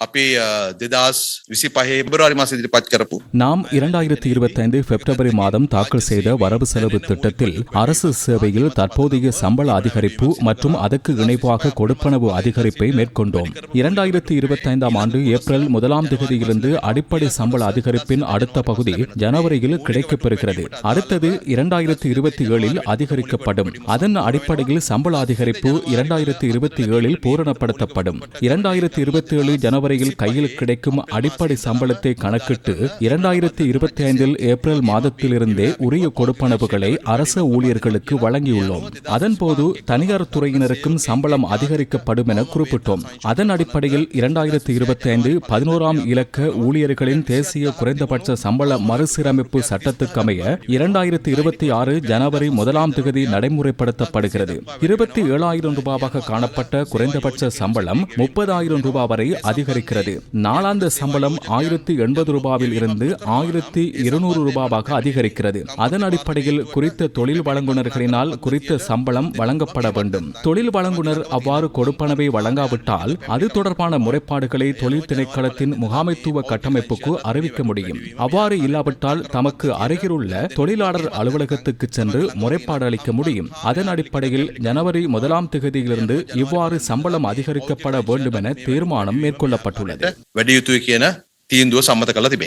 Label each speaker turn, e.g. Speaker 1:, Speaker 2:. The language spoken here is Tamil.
Speaker 1: අපි දෙදස් විසි පහේ බරවාරි මාස ඉදිරිපත් කරපු
Speaker 2: நாம் இரண்டாயிரத்தி இருபத்தைந்து பிப்ரவரி மாதம் தாக்கல் செய்த வரவு செலவு திட்டத்தில் அரசு சேவையில் தற்போதைய சம்பள அதிகரிப்பு மற்றும் அதற்கு இணைப்பாக கொடுப்பனவு அதிகரிப்பை மேற்கொண்டோம் இரண்டாயிரத்தி இருபத்தைந்தாம் ஆண்டு ஏப்ரல் முதலாம் தேதியிலிருந்து அடிப்படை சம்பள அதிகரிப்பின் அடுத்த பகுதி ஜனவரியில் கிடைக்கப்பெறுகிறது அடுத்தது இரண்டாயிரத்தி இருபத்தி ஏழில் அதிகரிக்கப்படும் அதன் அடிப்படையில் சம்பள அதிகரிப்பு இரண்டாயிரத்தி இருபத்தி ஏழில் பூரணப்படுத்தப்படும் இரண்டாயிரத்தி இருபத்தி ஏழு ஜனவரியில் கையில் கிடைக்கும் அடிப்படை சம்பளத்தை கணக்கிட்டு இரண்டாயிரத்தி இருபத்தி ஐந்தில் ஏப்ரல் மாதத்திலிருந்தே உரிய கொடுப்பனவுகளை அரச ஊழியர்களுக்கு வழங்கியுள்ளோம். அதன்போது தனியார் துறையினருக்கும் சம்பளம் அதிகரிக்கப்படும் என குறிப்பிட்டோம். அதன் அடிப்படையில் இரண்டாயிரத்தி இருபத்தி ஐந்து பதினோராம் இலக்க ஊழியர்களின் தேசிய குறைந்தபட்ச சம்பள மறுசீரமைப்பு சட்டத்துக்கமைய இரண்டாயிரத்தி இருபத்தி ஆறு ஜனவரி முதலாம் தேதி நடைமுறைப்படுத்தப்படுகிறது. இருபத்தி ஏழாயிரம் ரூபாவாக காணப்பட்ட குறைந்தபட்ச சம்பளம் முப்பதாயிரம் ரூபாய் வரை அதிகரிக்கிறது நாளாந்த சம்பளம் ஆயிரத்தி எண்பது ரூபாவில் இருந்து ஆயிரத்தி இருநூறு ரூபாவாக அதிகரிக்கிறது. அதன் அடிப்படையில் குறித்த தொழில் வழங்குனர்களினால் குறித்த சம்பளம் வழங்கப்பட வேண்டும். தொழில் வழங்குனர் அவ்வாறு கொடுப்பனவை வழங்காவிட்டால் அது தொடர்பான முறைப்பாடுகளை தொழில் திணைக்களத்தின் முகாமைத்துவ கட்டமைப்புக்கு அறிவிக்க முடியும். அவ்வாறு இல்லாவிட்டால் தமக்கு அருகிலுள்ள தொழிலாளர் அலுவலகத்துக்கு சென்று முறைப்பாடு அளிக்க முடியும். அதன் அடிப்படையில் ஜனவரி முதலாம் தேதியிலிருந்து இவ்வாறு சம்பளம் அதிகரிக்கப்பட வேண்டும் என தீர்மானம் පටුලද
Speaker 1: වැඩ යුතුය කියන තීන්දුව සම්මත කළා තිබෙනවා.